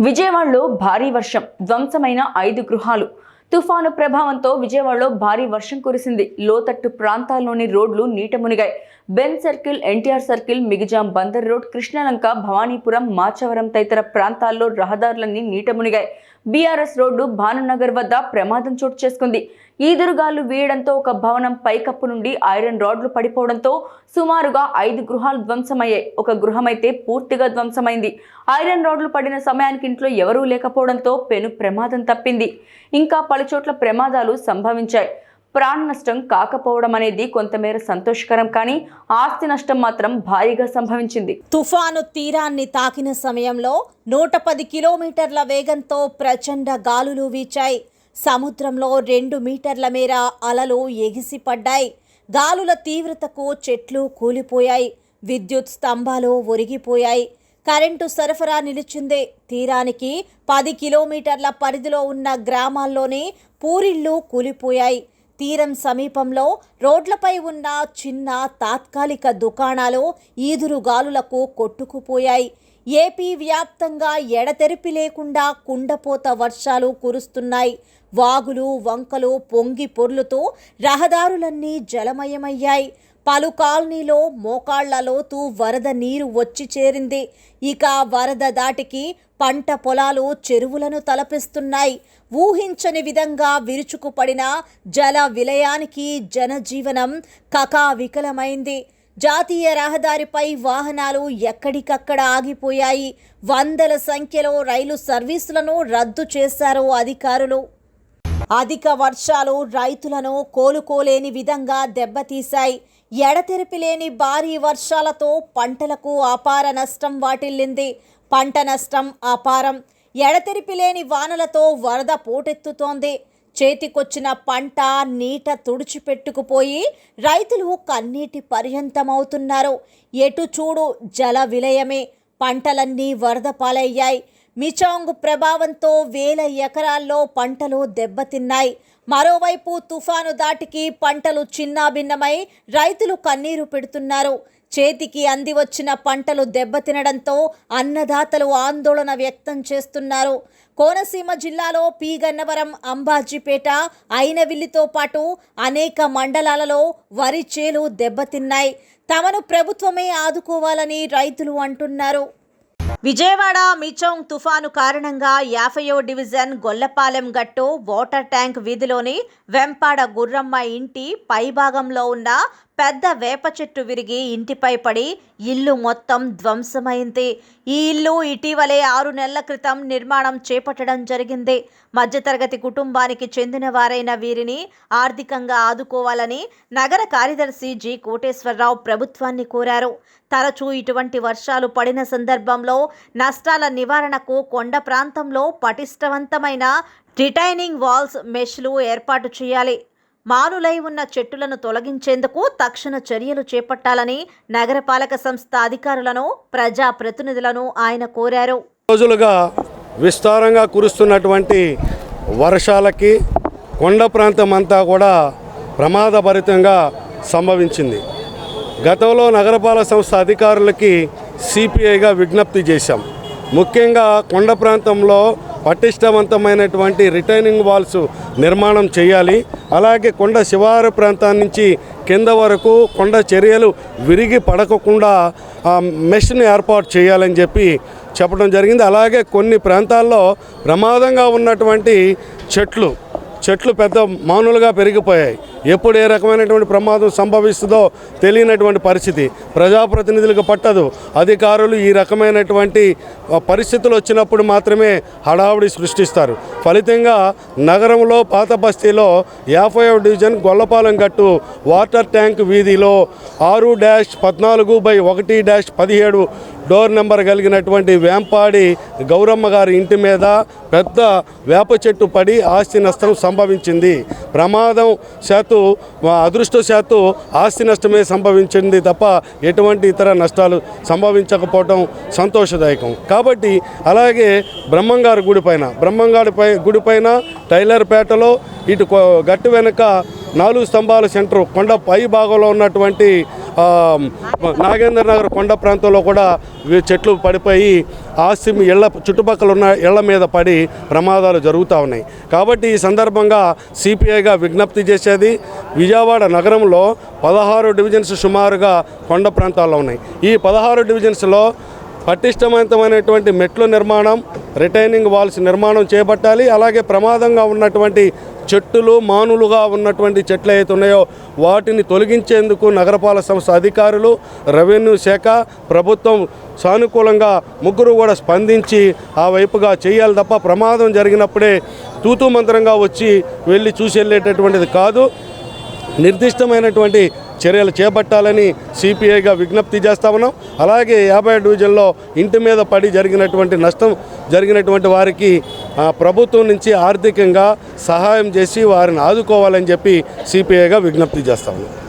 విజయవాడలో భారీ వర్షం ధ్వంసమైన ఐదు గృహాలు. తుఫాను ప్రభావంతో విజయవాడలో భారీ వర్షం కురిసింది. లోతట్టు ప్రాంతాల్లోని రోడ్లు నీట మునిగాయి. బెన్ సర్కిల్ ఎన్టీఆర్ సర్కిల్ మిగిజాం బందర్ రోడ్ కృష్ణలంక భవానీపురం మాచవరం తదితర ప్రాంతాల్లో రహదారులన్నీ నీట మునిగాయి. బీఆర్ఎస్ రోడ్డు భానునగర్ వద్ద ప్రమాదం చోటు చేసుకుంది. ఈదురుగాలు వీయడంతో ఒక భవనం పైకప్పు నుండి ఐరన్ రాడ్లు పడిపోవడంతో సుమారుగా ఐదు గృహాలు ధ్వంసమయ్యాయి. ఒక గృహమైతే పూర్తిగా ధ్వంసమైంది. ఐరన్ రాడ్లు పడిన సమయానికి ఇంట్లో ఎవరూ లేకపోవడంతో పెను ప్రమాదం తప్పింది. ఇంకా పలుచోట్ల ప్రమాదాలు సంభవించాయి. ప్రాణ నష్టం కాకపోవడం అనేది కొంతమేర సంతోషకరం కానీ ఆస్తి నష్టం మాత్రం భారీగా సంభవించింది. తుఫాను తీరాన్ని తాకిన సమయంలో నూట పది కిలోమీటర్ల వేగంతో ప్రచండ గాలులు వీచాయి. సముద్రంలో రెండు మీటర్ల మేర అలలు ఎగిసిపడ్డాయి. గాలుల తీవ్రతకు చెట్లు కూలిపోయాయి. విద్యుత్ స్తంభాలు ఒరిగిపోయాయి. కరెంటు సరఫరా నిలిచింది. తీరానికి పది కిలోమీటర్ల పరిధిలో ఉన్న గ్రామాల్లోని పూరిళ్ళు కూలిపోయాయి. తీరం సమీపంలో రోడ్లపై ఉన్న చిన్న తాత్కాలిక దుకాణాలు ఈదురుగాలులకు కొట్టుకుపోయాయి. ఏపీ వ్యాప్తంగా ఎడతెరిపి లేకుండా కుండపోత వర్షాలు కురుస్తున్నాయి. వాగులు వంకలు పొంగి పొర్లుతూ రహదారులన్నీ జలమయమయ్యాయి. పలు కాలనీలో మోకాళ్ళ లోతు వరద నీరు వచ్చి చేరింది. ఇక వరద దాటికి పంట పొలాలు చెరువులను తలపిస్తున్నాయి. ఊహించని విధంగా విరుచుకుపడిన జల విలయానికి జనజీవనం కకావికలమైంది. జాతీయ రహదారిపై వాహనాలు ఎక్కడికక్కడ ఆగిపోయాయి. వందల సంఖ్యలో రైలు సర్వీసులను రద్దు చేశారు అధికారులు. అధిక వర్షాలు రైతులను కోలుకోలేని విధంగా దెబ్బతీశాయి. ఎడతెరిపి లేని భారీ వర్షాలతో పంటలకు అపార నష్టం వాటిల్లింది. పంట నష్టం అపారం. ఎడతెరిపి లేని వానలతో వరద పోటెత్తుతోంది. చేతికొచ్చిన పంట నీట తుడిచిపెట్టుకుపోయి రైతులు కన్నీటి పర్యంతమవుతున్నారు. ఎటు చూడు జల విలయమే. పంటలన్నీ వరద పాలయ్యాయి. మిచాంగ్ ప్రభావంతో వేల ఎకరాల్లో పంటలు దెబ్బతిన్నాయి. మరోవైపు తుఫాను దాటికి పంటలు చిన్నాభిన్నమై రైతులు కన్నీరు పెడుతున్నారు. చేతికి అంది వచ్చిన పంటలు దెబ్బతినడంతో అన్నదాతలు ఆందోళన వ్యక్తం చేస్తున్నారు. కోనసీమ జిల్లాలో పీగన్నవరం అంబాజీపేట అయినవిల్లితో పాటు అనేక మండలాలలో వరి చేలు దెబ్బతిన్నాయి. తమను ప్రభుత్వమే ఆదుకోవాలని రైతులు అంటున్నారు. విజయవాడ మిచౌంగ్ తుఫాను కారణంగా యాభయో డివిజన్ గొల్లపాలెం గట్టు వాటర్ ట్యాంక్ వీధిలోని వెంపాడ గుర్రమ్మ ఇంటి పైభాగంలో ఉన్న పెద్ద వేప చెట్టు విరిగి ఇంటిపై పడి ఇల్లు మొత్తం ధ్వంసమైంది. ఈ ఇల్లు ఇటీవలే ఆరు నెలల క్రితం నిర్మాణం చేపట్టడం జరిగింది. మధ్యతరగతి కుటుంబానికి చెందిన వారైన వీరిని ఆర్థికంగా ఆదుకోవాలని నగర కార్యదర్శి జి. కోటేశ్వరరావు ప్రభుత్వాన్ని కోరారు. తరచూ ఇటువంటి వర్షాలు పడిన సందర్భంలో నష్టాల నివారణకు కొండ ప్రాంతంలో పటిష్టవంతమైన రిటైనింగ్ వాల్స్ మెష్లు ఏర్పాటు చేయాలి. మానులై ఉన్న చెట్టులను తొలగించేందుకు తక్షణ చర్యలు చేపట్టాలని నగరపాలక సంస్థ అధికారులను ప్రజా ప్రతినిధులను ఆయన కోరారు. రోజులుగా విస్తారంగా కురుస్తున్నటువంటి వర్షాలకి కొండ ప్రాంతం అంతా కూడా ప్రమాదభరితంగా సంభవించింది. గతంలో నగరపాలక సంస్థ అధికారులకి సిపిఐగా విజ్ఞప్తి చేశాం. ముఖ్యంగా కొండ ప్రాంతంలో పటిష్టవంతమైనటువంటి రిటైనింగ్ వాల్స్ నిర్మాణం చేయాలి. అలాగే కొండ శివారు ప్రాంతం నుంచి కింద వరకు కొండ చర్యలు విరిగి పడకుండా ఆ మెష్ని ఏర్పాటు చేయాలని చెప్పి చెప్పడం జరిగింది. అలాగే కొన్ని ప్రాంతాల్లో ప్రమాదంగా ఉన్నటువంటి చెట్లు చెట్లు పెద్ద మానులుగా పెరిగిపోయాయి. ఎప్పుడు ఏ రకమైనటువంటి ప్రమాదం సంభవిస్తుందో తెలియనటువంటి పరిస్థితి. ప్రజాప్రతినిధులకు పట్టదు. అధికారులు ఈ రకమైనటువంటి పరిస్థితులు వచ్చినప్పుడు మాత్రమే హడావుడి సృష్టిస్తారు. ఫలితంగా నగరంలో పాత బస్తీలో యాభై డివిజన్ గొల్లపాలెం గట్టు వాటర్ ట్యాంక్ వీధిలో ఆరు డాష్ పద్నాలుగు బై ఒకటి డాష్ పదిహేడు డోర్ నెంబర్ కలిగినటువంటి వేంపాడి గౌరమ్మ గారి ఇంటి మీద పెద్ద వేప చెట్టు పడి ఆస్తి నష్టం సంభవించింది. ప్రమాదం శాతు అదృష్టశాత్తు ఆస్తి నష్టమే సంభవించింది తప్ప ఎటువంటి ఇతర నష్టాలు సంభవించకపోవటం సంతోషదాయకం. కాబట్టి అలాగే బ్రహ్మంగారి గుడి పైన బ్రహ్మంగారి పై గుడి పైన టైలర్పేటలో ఇటు గట్టు వెనుక నాలుగు స్తంభాల సెంటర్ కొండ పై భాగంలో ఉన్నటువంటి నాగేంద్ర నగర్ కొండ ప్రాంతంలో కూడా చెట్లు పడిపోయి ఆస్తి ఇళ్ళ ఇళ్ళ చుట్టుపక్కల ఉన్న ఇళ్ళ మీద పడి ప్రమాదాలు జరుగుతూ ఉన్నాయి. కాబట్టి ఈ సందర్భంగా సిపిఐగా విజ్ఞప్తి చేసేది విజయవాడ నగరంలో పదహారు డివిజన్స్ సుమారుగా కొండ ప్రాంతాల్లో ఉన్నాయి. ఈ పదహారు డివిజన్స్లో పటిష్టవంతమైనటువంటి మెట్ల నిర్మాణం రిటైనింగ్ వాల్స్ నిర్మాణం చేపట్టాలి అలాగే ప్రమాదంగా ఉన్నటువంటి చెట్టులు మానులుగా ఉన్నటువంటి చెట్లు అయితే ఉన్నాయో వాటిని తొలగించేందుకు నగరపాలక సంస్థ అధికారులు రెవెన్యూ శాఖ ప్రభుత్వం సానుకూలంగా ముగ్గురు కూడా స్పందించి ఆ వైపుగా చేయాలి తప్ప ప్రమాదం జరిగినప్పుడే తూతూ మంత్రంగా వచ్చి వెళ్ళి చూసి వెళ్ళేటటువంటిది కాదు. నిర్దిష్టమైనటువంటి చర్యలు చేపట్టాలని సిపిఐగా విజ్ఞప్తి చేస్తా ఉన్నాం. అలాగే యాభై డివిజన్లో ఇంటి మీద పడి జరిగినటువంటి నష్టం జరిగినటువంటి వారికి ప్రభుత్వం నుంచి ఆర్థికంగా సహాయం చేసి వారిని ఆదుకోవాలని చెప్పి సిపిఐగా విజ్ఞప్తి చేస్తా ఉన్నాం.